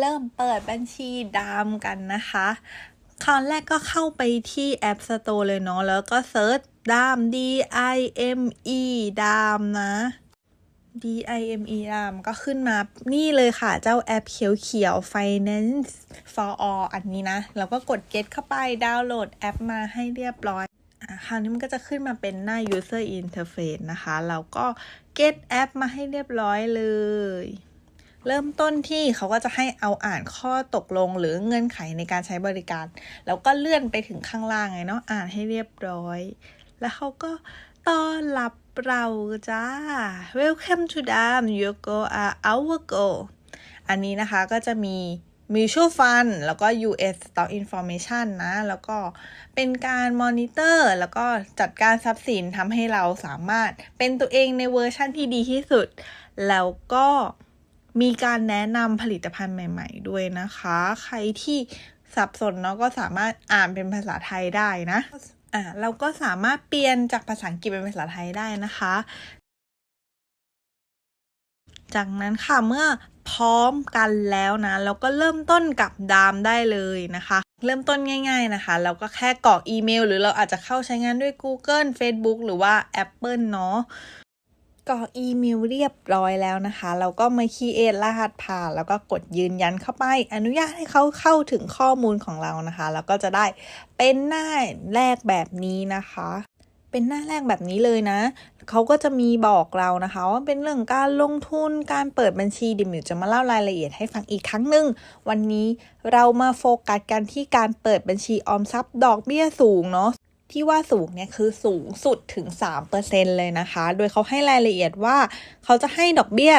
เริ่มเปิดบัญชีดามกันนะคะคราวแรกก็เข้าไปที่ App Store เลยเนาะแล้วก็เซิร์ชดาม D I M E ดามนะ D I M E ดามก็ขึ้นมานี่เลยค่ะเจ้าแอปเขียวๆ Finance for all อันนี้นะแล้วก็กด get เข้าไปดาวน์โหลดแอปมาให้เรียบร้อยคราวนี้มันก็จะขึ้นมาเป็นหน้า user interface นะคะเราก็ get แอปมาให้เรียบร้อยเลย เริ่มต้นที่เขาก็จะให้เอาอ่านข้อตกลงหรือเงื่อนไขในการใช้บริการ แล้วก็เลื่อนไปถึงข้างล่างไงเนาะอ่านให้เรียบร้อย แล้วเขาก็ต้อนรับเราจ้า Welcome to Dam You go are our goal อันนี้นะคะก็จะมี Mutual Fund แล้วก็ US Stock Information นะ แล้วก็เป็นการมอนิเตอร์ แล้วก็จัดการทรัพย์สินทำให้เราสามารถเป็นตัวเองในเวอร์ชั่นที่ดีที่สุด แล้วก็ มีการแนะนำผลิตภัณฑ์ใหม่ ๆ ด้วยนะคะ ใครที่สับสนเนาะก็สามารถอ่านเป็นภาษาไทยได้นะ อ่าเราก็สามารถเปลี่ยนจากภาษาอังกฤษเป็นภาษาไทยได้นะคะ จากนั้นค่ะเมื่อพร้อมกันแล้วนะเราก็เริ่มต้นกับดามได้เลยนะคะ เริ่มต้นง่าย ๆนะคะ เราก็แค่กรอกอีเมล หรือเราอาจจะเข้าใช้งานด้วย Google Facebook หรือว่า Apple เนาะ กรอกอีเมลเรียบร้อยแล้วนะคะ เราก็มาคีเอทรหัสผ่าน แล้วก็กดยืนยันเข้าไป อนุญาตให้เขาเข้าถึงข้อมูลของเรานะคะ แล้วก็จะได้เป็นหน้าแรกแบบนี้นะคะ เป็นหน้าแรกแบบนี้เลยนะ เขาก็จะมีบอกเรานะคะ ว่าเป็นเรื่องการลงทุนการเปิดบัญชีเดิมิวจะมาเล่ารายละเอียดให้ฟังอีกครั้งหนึ่งวันนี้เรามาโฟกัสกันที่การเปิดบัญชีออมทรัพย์ดอกเบี้ยสูงเนาะ ที่ว่าสูงเนี่ยคือสูงสุดถึง 3%เลยนะคะ โดยเขาให้รายละเอียดว่า เขาจะให้ดอกเบี้ย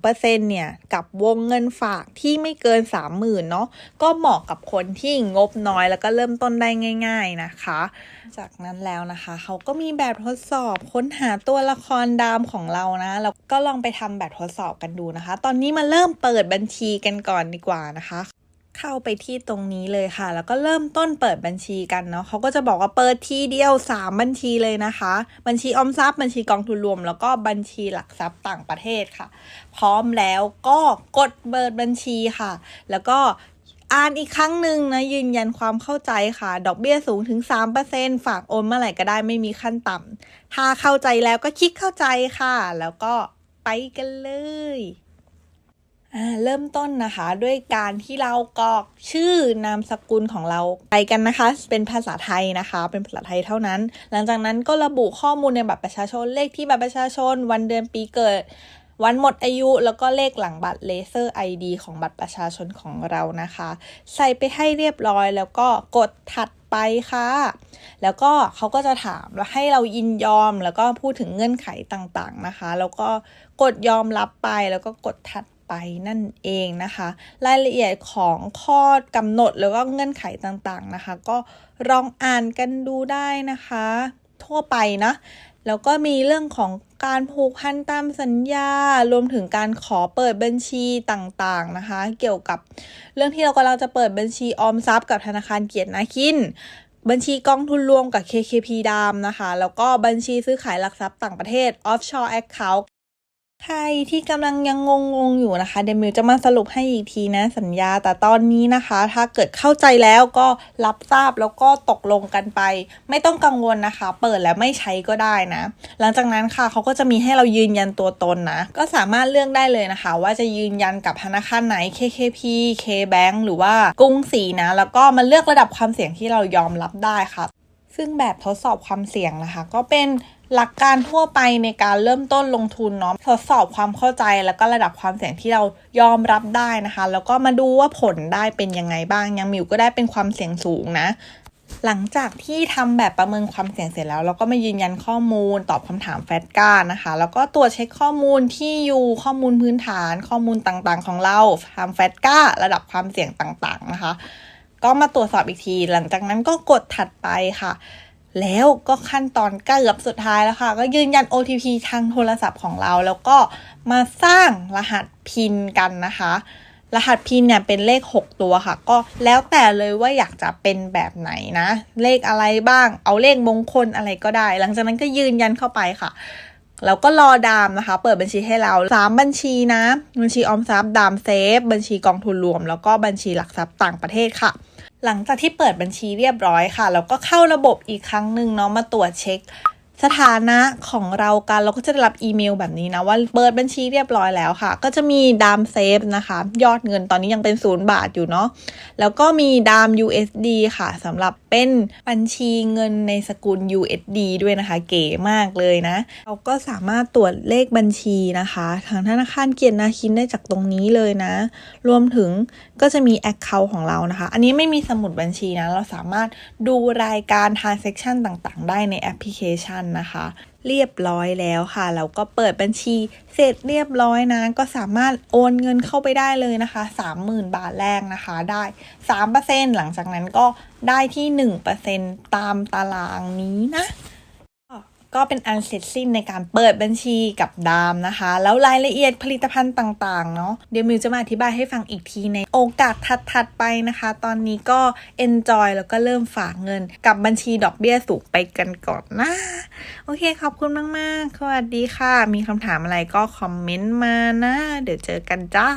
3%เนี่ย กับวงเงินฝากที่ไม่เกิน 30,000เนาะก็เหมาะกับคนที่งบน้อยแล้วก็เริ่มต้นได้ง่าย ๆนะคะ จากนั้นแล้วนะคะ เขาก็มีแบบทดสอบค้นหาตัวละครดามของเรานะแล้วก็ลองไปทำแบบทดสอบกันดูนะคะ ตอนนี้มาเริ่มเปิดบัญชีกันก่อนดีกว่านะคะ เข้าไปที่ตรงนี้เลยค่ะ แล้วก็เริ่มต้นเปิดบัญชีกันเนาะเขาก็จะบอกว่าเปิดทีเดียว 3 บัญชีเลยนะคะ บัญชีออมทรัพย์บัญชีกองทุนรวม แล้วก็บัญชีหลักทรัพย์ต่างประเทศค่ะ พร้อมแล้วก็กดเปิดบัญชีค่ะ แล้วก็อ่านอีกครั้งหนึ่งนะยืนยันความเข้าใจค่ะ ดอกเบี้ยสูงถึง 3%ฝากโอนเมื่อไหร่ก็ได้ไม่มีขั้นต่ำถ้าเข้าใจแล้วก็คลิกเข้าใจค่ะ แล้วก็ไปกันเลย เริ่มต้นนะคะด้วยการที่เรากรอกชื่อนามสกุลของเราไปกันนะคะ เป็นภาษาไทยนะคะ เป็นภาษาไทยเท่านั้น หลังจากนั้นก็ระบุข้อมูลในบัตรประชาชนเลขที่บัตรประชาชน วันเดือนปีเกิด วันหมดอายุแล้วก็เลขหลังบัตรเลเซอร์ ID ของบัตรประชาชนของเรานะคะ ใส่ไปให้เรียบร้อยแล้วก็กดถัดไปค่ะ แล้วก็เขาก็จะถามว่าให้เรายินยอมแล้วก็พูดถึงเงื่อนไขต่างๆนะคะ แล้วก็กดยอมรับไปแล้วก็กดถัด ไปนั่นเองนะคะ รายละเอียดของข้อกำหนดแล้วก็เงื่อนไขต่างๆนะคะ ก็ลองอ่านกันดูได้นะคะ ทั่วไปนะแล้วก็มีเรื่องของการผูกพันตามสัญญา รวมถึงการขอเปิดบัญชีต่างๆนะคะ เกี่ยวกับเรื่องที่เรากำลังจะเปิดบัญชีออมทรัพย์กับธนาคารเกียรตินาคิน บัญชีกองทุนรวมกับ KKP ดามนะคะ แล้วก็บัญชีซื้อขายหลักทรัพย์ต่างประเทศ offshore account ใครที่กำลังยังงงๆอยู่นะคะ เดมิวจะมาสรุปให้อีกทีนะสัญญา แต่ตอนนี้นะคะ ถ้าเกิดเข้าใจแล้วก็รับทราบแล้วก็ตกลงกันไป ไม่ต้องกังวลนะคะ เปิดแล้วไม่ใช้ก็ได้นะ หลังจากนั้นค่ะเขาก็จะมีให้เรายืนยันตัวตนนะ ก็สามารถเลือกได้เลยนะคะ ว่าจะยืนยันกับธนาคารไหน KKP KBank หรือว่ากรุงศรีนะ แล้วก็มาเลือกระดับความเสี่ยงที่เรายอมรับได้ค่ะ ซึ่งแบบทดสอบความเสี่ยงนะคะ ก็เป็นหลักการทั่วไปในการเริ่มต้นลงทุนเนาะทดสอบความเข้าใจแล้วก็ระดับความเสี่ยงที่เรายอมรับได้นะคะ แล้วก็มาดูว่าผลได้เป็นยังไงบ้าง ยังมิวก็ได้เป็นความเสี่ยงสูงนะ หลังจากที่ทำแบบประเมินความเสี่ยงเสร็จแล้ว เราก็มายืนยันข้อมูล ตอบคำถามแฟตก้านะคะ แล้วก็ตรวจเช็คข้อมูลที่อยู่ข้อมูลพื้นฐาน ข้อมูลต่างๆ ของเราทำแฟตก้าระดับความเสี่ยงต่างๆนะคะ ก็มาตรวจสอบอีกที หลังจากนั้นก็กดถัดไปค่ะ แล้วก็ขั้นตอนใกล้กับสุดท้ายแล้วค่ะ ก็ยืนยัน OTP ทางโทรศัพท์ของเรา แล้วก็มาสร้างรหัสพินกันนะคะ รหัสพินเนี่ยเป็นเลข 6 ตัวค่ะ ก็แล้วแต่เลยว่าอยากจะเป็นแบบไหนนะ เลขอะไรบ้าง เอาเลขมงคลอะไรก็ได้ หลังจากนั้นก็ยืนยันเข้าไปค่ะแล้วก็รอดามนะคะ เปิดบัญชีให้เรา3บัญชีนะ บัญชีออมทรัพย์ดามเซฟ บัญชีกองทุนรวม แล้วก็บัญชีหลักทรัพย์ต่างประเทศค่ะ หลังจากที่เปิดบัญชีเรียบร้อยค่ะเราก็เข้าระบบอีกครั้งหนึ่งเนาะมาตรวจเช็คสถานะของเรากันเราก็จะได้รับอีเมลแบบนี้นะว่าเปิดบัญชีเรียบร้อยแล้วค่ะ ก็จะมีดามเซฟนะคะ ยอดเงินตอนนี้ยังเป็นศูนย์บาทอยู่เนาะแล้วก็มีดาม USD ค่ะสำหรับ เป็นบัญชีเงินในสกุล USD ด้วยนะคะ เก๋มากเลยนะ เราก็สามารถตรวจเลขบัญชีนะคะ ทางธนาคารเกียรตินาคินได้จากตรงนี้เลยนะ รวมถึงก็จะมี Account ของเรานะคะ อันนี้ไม่มีสมุดบัญชีนะ เราสามารถดูรายการ transaction ต่างๆ ได้ในแอปพลิเคชันนะคะ เรียบร้อยแล้วค่ะแล้วก็เปิดบัญชีเสร็จเรียบร้อยนะ ก็สามารถโอนเงินเข้าไปได้เลยนะคะ 30,000 บาทแรกนะคะได้ 3%หลังจากนั้นก็ได้ที่ 1%ตามตารางนี้นะ ก็เป็นอันเสร็จสิ้นในการเปิดบัญชีกับดามนะคะ แล้วรายละเอียดผลิตภัณฑ์ต่างๆเนาะเดี๋ยวมิวจะมาอธิบายให้ฟังอีกทีในโอกาสถัดๆไปนะคะ ตอนนี้ก็ enjoy แล้วก็เริ่มฝากเงิน กับบัญชีดอกเบี้ยสูงไปกันก่อนนะ โอเคขอบคุณมากๆสวัสดีค่ะ มีคำถามอะไรก็คอมเมนต์มานะ เดี๋ยวเจอกันจ้า